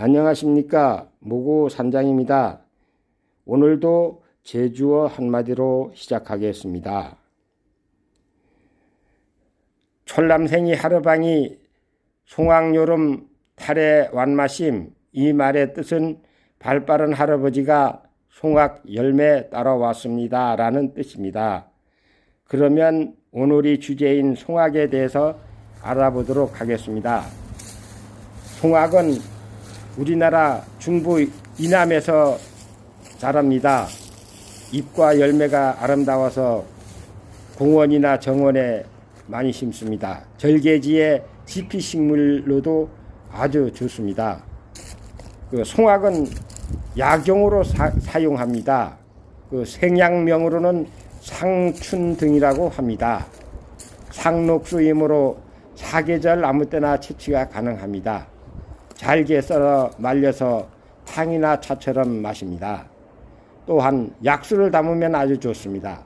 안녕하십니까. 모고 산장입니다. 오늘도 제주어 한마디로 시작하겠습니다. 촐남생이 하루방이 송악요름 탈에 완마심 이 말의 뜻은 발빠른 할아버지가 송악 열매 따라왔습니다. 라는 뜻입니다. 그러면 오늘이 주제인 송악에 대해서 알아보도록 하겠습니다. 송악은 우리나라 중부 이남에서 자랍니다. 잎과 열매가 아름다워서 공원이나 정원에 많이 심습니다. 절개지의 지피 식물로도 아주 좋습니다. 그 송악은 약용으로 사, 사용합니다. 그 생약명으로는 상춘 등이라고 합니다. 상록수이므로 사계절 아무 때나 채취가 가능합니다. 잘게 썰어 말려서 탕이나 차처럼 마십니다. 또한 약수를 담으면 아주 좋습니다.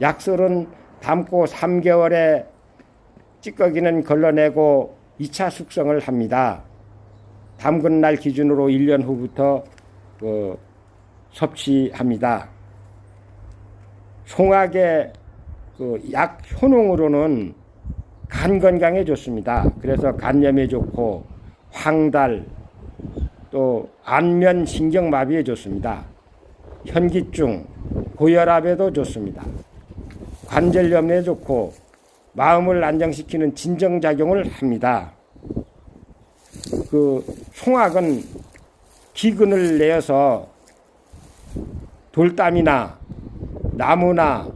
약수는 담고 3개월에 찌꺼기는 걸러내고 2차 숙성을 합니다. 담근 날 기준으로 1년 후부터 그 섭취합니다. 송악의 그 약 효능으로는 간 건강에 좋습니다. 그래서 간염에 좋고 황달 또 안면 신경마비에 좋습니다. 현기증, 고혈압에도 좋습니다. 관절염에 좋고 마음을 안정시키는 진정작용을 합니다. 그 송악은 기근을 내어서 돌담이나 나무나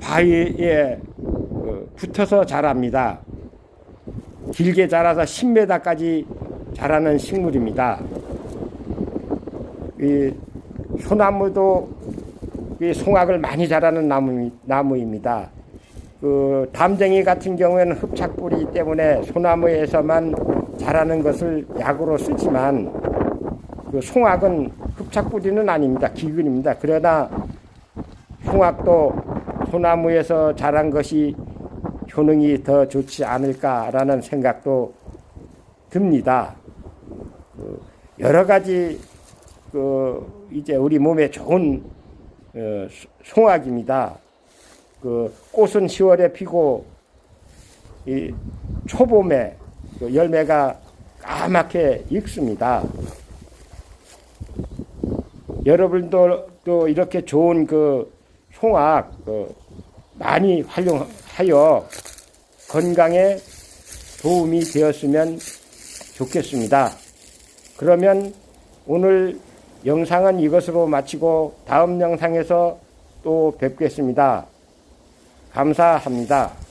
바위에 그 붙어서 자랍니다. 길게 자라서 10m까지 자라는 식물입니다. 이 소나무도 이 송악을 많이 자라는 나무, 나무입니다. 그 담쟁이 같은 경우에는 흡착뿌리이기 때문에 소나무에서만 자라는 것을 약으로 쓰지만 그 송악은 흡착뿌리는 아닙니다. 기근입니다. 그러나 송악도 소나무에서 자란 것이 효능이 더 좋지 않을까라는 생각도 듭니다. 그 여러 가지 그 이제 우리 몸에 좋은 어, 송악입니다. 그 꽃은 10월에 피고 이 초봄에 그 열매가 까맣게 익습니다. 여러분도 또 이렇게 좋은 그 송악 그 많이 활용하여 건강에 도움이 되었으면 좋겠습니다. 그러면 오늘 영상은 이것으로 마치고 다음 영상에서 또 뵙겠습니다. 감사합니다.